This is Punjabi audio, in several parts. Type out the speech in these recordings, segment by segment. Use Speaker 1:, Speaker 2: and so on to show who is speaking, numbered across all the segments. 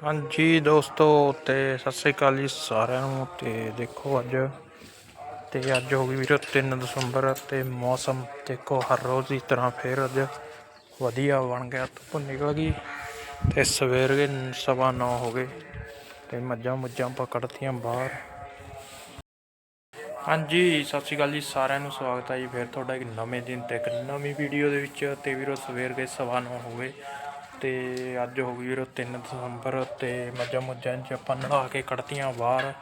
Speaker 1: ਹਾਂਜੀ ਦੋਸਤੋ ਤੇ ਸਤਿ ਸ੍ਰੀ ਅਕਾਲ ਜੀ ਸਾਰਿਆਂ ਨੂੰ ਤੇ ਦੇਖੋ ਅੱਜ ਤੇ ਅੱਜ ਹੋ ਗਈ ਵੀਰੋ 3 ਦਸੰਬਰ ਤੇ ਮੌਸਮ ਦੇਖੋ ਹਰ ਰੋਜ਼ ਦੀ ਤਰ੍ਹਾਂ ਫੇਰ ਅੱਜ ਵਧੀਆ ਬਣ ਗਿਆ, ਧੁੱਪ ਨਿਕਲ ਗਈ ਤੇ ਸਵੇਰੇ ਸਵਾ ਨੌ ਹੋ ਗਏ ਤੇ ਮੱਝਾਂ ਮੁੱਝਾਂ ਪਕੜਤੀਆਂ ਬਾਹਰ। ਹਾਂਜੀ ਸਤਿ ਸ਼੍ਰੀ ਅਕਾਲ ਜੀ ਸਾਰਿਆਂ ਨੂੰ, ਸਵਾਗਤ ਹੈ ਜੀ ਫਿਰ ਤੁਹਾਡਾ ਇੱਕ ਨਵੇਂ ਦਿਨ ਤੇ ਇੱਕ ਨਵੀਂ ਵੀਡੀਓ ਦੇ ਵਿੱਚ ਤੇ ਵੀਰੋ ਸਵੇਰ ਦੇ ਸਵਾ ਨੌ ਹੋ ਗਏ ਤੇ ਅੱਜ ਹੋ ਗਈ ਵੀਰੋ 3 ਦਸੰਬਰ ਤੇ ਮੱਝਾਂ ਮੁੱਝਾਂ 'ਚ ਆਪਾਂ ਨਹਾ ਕੇ ਕੱਢਤੀਆਂ ਬਾਹਰ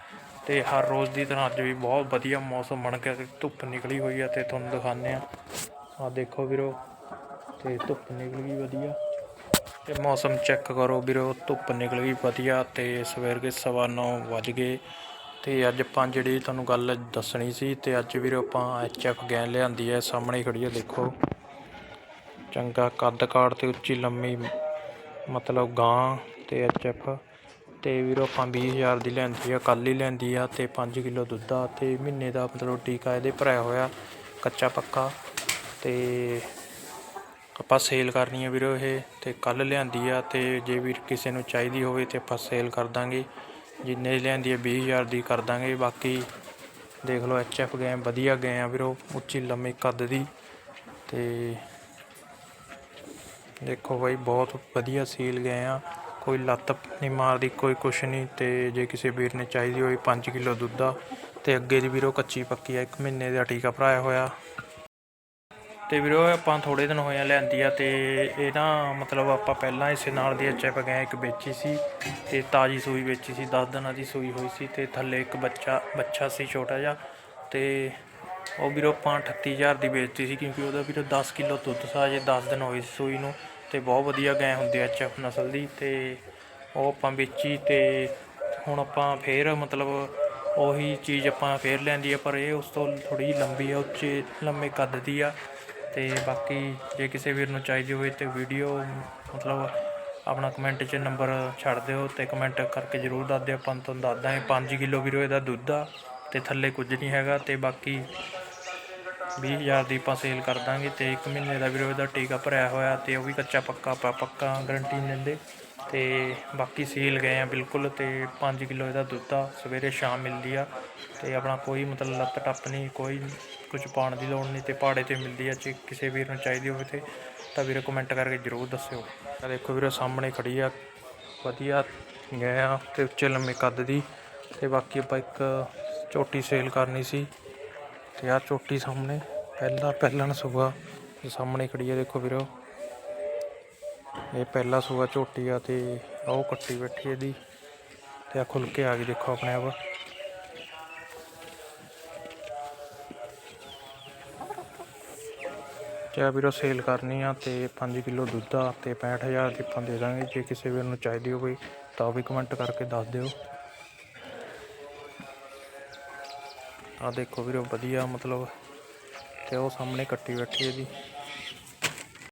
Speaker 1: ਤੇ ਹਰ ਰੋਜ਼ ਦੀ ਤਰ੍ਹਾਂ ਅੱਜ ਵੀ ਬਹੁਤ ਵਧੀਆ ਮੌਸਮ ਬਣ ਗਿਆ ਤੇ ਧੁੱਪ ਨਿਕਲੀ ਹੋਈ ਆ ਤੇ ਤੁਹਾਨੂੰ ਦਿਖਾਉਂਦੇ ਆ। ਆ ਦੇਖੋ ਵੀਰੋ ਤੇ ਧੁੱਪ ਨਿਕਲ ਗਈ ਵਧੀਆ ਤੇ ਮੌਸਮ ਚੈੱਕ ਕਰੋ ਵੀਰੋ, ਧੁੱਪ ਨਿਕਲ ਗਈ ਵਧੀਆ ਤੇ ਸਵੇਰ ਦੇ ਸਵਾ ਨੌ ਵੱਜ ਗਏ ਤੇ ਅੱਜ ਆਪਾਂ ਜਿਹੜੀ ਤੁਹਾਨੂੰ ਗੱਲ ਦੱਸਣੀ ਸੀ ਤੇ ਅੱਜ ਵੀਰੋ ਆਪਾਂ ਐਚਐਫ ਗੈਨ ਲਿਆਂਦੀ ਹੈ ਸਾਹਮਣੇ ਹੀ ਖੜੀ ਹੈ ਦੇਖੋ। ਚੰਗਾ ਕੱਦ ਕਾੜ ਤੇ ਉੱਚੀ ਲੰਮੀ ਮਤਲਬ ਗਾਂ ਅਤੇ ਤੇ ਐਚਐਫ ਅਤੇ ਵੀਰੋ ਆਪਾਂ ਵੀਹ ਹਜ਼ਾਰ ਦੀ ਲਿਆਂਦੀ ਆ, ਕੱਲ੍ਹ ਹੀ ਲਿਆਂਦੀ ਆ ਅਤੇ ਪੰਜ ਕਿਲੋ ਦੁੱਧ ਆ ਅਤੇ ਮਹੀਨੇ ਦਾ ਮਤਲਬ ਟੀਕਾ ਇਹਦੇ ਭਰਿਆ ਹੋਇਆ ਕੱਚਾ ਪੱਕਾ ਅਤੇ ਆਪਾਂ ਸੇਲ ਕਰਨੀ ਆ ਵੀਰੋ ਇਹ ਅਤੇ ਕੱਲ੍ਹ ਲਿਆਂਦੀ ਆ ਅਤੇ ਜੇ ਵੀਰ ਕਿਸੇ ਨੂੰ ਚਾਹੀਦੀ ਹੋਵੇ ਤਾਂ ਆਪਾਂ ਸੇਲ ਕਰ ਦਾਂਗੇ। ਜਿੰਨੇ ਦੀ ਲਿਆਂਦੀ ਆ 20000 ਦੀ ਕਰ ਦਾਂਗੇ। ਬਾਕੀ ਦੇਖ ਲਓ ਐਚਐਫ ਗਏ ਵਧੀਆ ਗਏ ਆ ਵੀਰੋ, ਉੱਚੀ ਲੰਮੀ ਕੱਦ ਦੀ ਤੇ ਦੇਖੋ ਬਾਈ, ਬਹੁਤ ਵਧੀਆ ਸੀਲ ਗਏ ਆ। ਕੋਈ ਲੱਤ ਨਹੀਂ ਮਾਰਦੀ, ਕੋਈ ਕੁਛ ਨਹੀਂ। ਤੇ ਜੇ ਕਿਸੇ ਵੀਰ ਨੇ ਚਾਹੀਦੀ ਹੋਈ 5 ਕਿਲੋ ਦੁੱਧ ਆ, ਤੇ ਅੱਗੇ ਦੀ ਵੀਰੋ ਕੱਚੀ ਪੱਕੀ ਆ, ਇੱਕ ਮਹੀਨੇ ਦਾ ਟੀਕਾ ਭਰਾਇਆ ਹੋਇਆ। ਤੇ ਵੀਰੋ, ਆਪਾਂ ਥੋੜੇ ਦਿਨ ਹੋਇਆ ਲੈਂਦੀ ਆ, ਤੇ ਇਹ ਨਾ ਮਤਲਬ ਆਪਾਂ ਪਹਿਲਾਂ ਇਸੇ ਨਾਲ ਦੀ ਐਚਐਫ ਗਏ, ਇੱਕ ਵੇਚੀ ਸੀ, ਤੇ ਤਾਜੀ ਸੂਈ ਵੇਚੀ ਸੀ 10 ਦਿਨਾਂ ਦੀ ਸੂਈ ਹੋਈ ਸੀ, ਤੇ ਥੱਲੇ ਇੱਕ ਬੱਚਾ ਬੱਚਾ ਸੀ ਛੋਟਾ ਜਿਹਾ, ਤੇ ਉਹ ਵੀਰੋ ਆਪਾਂ 38000 ਦੀ ਵੇਚਤੀ ਸੀ, ਕਿਉਂਕਿ ਉਹਦਾ ਵੀਰੋ 10 ਕਿਲੋ ਦੁੱਧ ਸਾ ਜੇ 10 ਦਿਨ ਹੋਏ ਸੂਈ ਨੂੰ। ਤੇ ਬਹੁਤ ਵਧੀਆ ਗਾਂ ਹੁੰਦੀ ਐ ਐਚਐਫ ਨਸਲ ਦੀ ਤੇ ਉਹ ਆਪਾਂ ਵੇਚੀ ਤੇ ਹੁਣ ਆਪਾਂ ਫੇਰ ਮਤਲਬ ਉਹੀ ਚੀਜ਼ ਆਪਾਂ ਫੇਰ ਲੈਂਦੀ ਆ, ਪਰ ਇਹ ਉਸ ਤੋਂ ਥੋੜੀ ਲੰਬੀ ਆ, ਉੱਚੇ ਲੰਮੇ ਕੱਦ ਦੀ ਆ ਤੇ ਬਾਕੀ ਜੇ ਕਿਸੇ ਵੀਰ ਨੂੰ ਚਾਹੀਦੀ ਹੋਵੇ ਤੇ ਵੀਡੀਓ ਮਤਲਬ ਆਪਣਾ ਕਮੈਂਟ 'ਚ ਨੰਬਰ ਛੱਡ ਦਿਓ ਤੇ ਕਮੈਂਟ ਕਰਕੇ ਜਰੂਰ ਦੱਸ ਦਿਓ, ਆਪਾਂ ਤੁਹਾਨੂੰ ਦੱਸਦਾ ਦਾਂਗੇ 5 ਕਿਲੋ ਵੀਰੋ ਇਹਦਾ ਦੁੱਧ ਆ ਤੇ ਥੱਲੇ ਕੁਝ ਨਹੀਂ ਹੈਗਾ ਤੇ ਬਾਕੀ 20000 ਦੀ ਆਪਾਂ ਸੇਲ ਕਰ ਦਾਂਗੇ ਤੇ 1 ਮਹੀਨੇ ਦਾ ਵੀਰੋ ਇਹਦਾ ਟੀਕਾ ਭਰਿਆ ਹੋਇਆ ਤੇ ਉਹ ਵੀ ਕੱਚਾ ਪੱਕਾ ਆਪਾਂ ਪੱਕਾ ਗਰੰਟੀ ਨਹੀਂ ਦਿੰਦੇ। ਤੇ ਬਾਕੀ ਸੀਲ ਗਏ ਆ ਬਿਲਕੁਲ ਤੇ 5 ਕਿਲੋ ਇਹਦਾ ਦੁੱਧ ਆ, ਸਵੇਰੇ ਸ਼ਾਮ ਮਿਲਦੀ ਆ ਤੇ ਆਪਣਾ ਕੋਈ ਮਤਲਬ ਲੱਤ ਟੱਪ ਨਹੀਂ ਕੋਈ ਕੁਝ ਪਾਉਣ ਦੀ ਲੋੜ ਨਹੀਂ ਤੇ ਪਹਾੜੇ ਤੇ ਮਿਲਦੀ ਆ, ਜੇ ਕਿਸੇ ਵੀਰ ਨੂੰ ਚਾਹੀਦੀ ਹੋਵੇ ਤੇ ਤਾਂ ਵੀਰੇ ਕਮੈਂਟ ਕਰਕੇ ਜਰੂਰ ਦੱਸਿਓ। ਤਾਂ ਦੇਖੋ ਵੀਰੋ ਸਾਹਮਣੇ ਖੜੀ ਆ, ਵਧੀਆ ਗਏ ਆ ਤੇ ਉੱਚੇ ਲੰਮੇ ਕੱਦ ਦੀ ਤੇ ਬਾਕੀ ਆਪਾਂ ਇੱਕ ਝੋਟੀ ਸੇਲ ਕਰਨੀ ਸੀ। ਤੇ ਆ ਝੋਟੀ ਸਾਹਮਣੇ, ਪਹਿਲਾ ਪਹਿਲਣ ਸੂਆ ਸਾਹਮਣੇ ਖੜੀ ਆ, ਦੇਖੋ ਵੀਰੋ। ਇਹ ਪਹਿਲਾ ਸੂਆ ਝੋਟੀ ਆ ਤੇ ਉਹ ਕੱਟੀ ਬੈਠੀ ਇਹਦੀ। ਤੇ ਆ ਖੁੱਲ ਕੇ ਆ ਗਈ, ਦੇਖੋ ਆਪਣੇ ਆਪ। ਤੇ ਵੀਰੋ ਸੇਲ ਕਰਨੀ ਆ ਤੇ 5 ਕਿਲੋ ਦੁੱਧ ਆ ਤੇ 65000 ਦੀ ਆਪਾਂ ਦੇ ਦਾਂਗੇ। ਜੇ ਕਿਸੇ ਵੀਰ ਨੂੰ ਚਾਹੀਦੀ ਹੋਵੇ, ਤਾਂ ਉਹ ਵੀ ਕਮੈਂਟ ਕਰਕੇ ਦੱਸ ਦਿਓ। ਆ ਦੇਖੋ ਵੀਰੋ ਵਧੀਆ ਮਤਲਬ ਤੇ ਉਹ ਸਾਹਮਣੇ ਕੱਟੀ ਬੈਠੀ ਹੈ ਜੀ।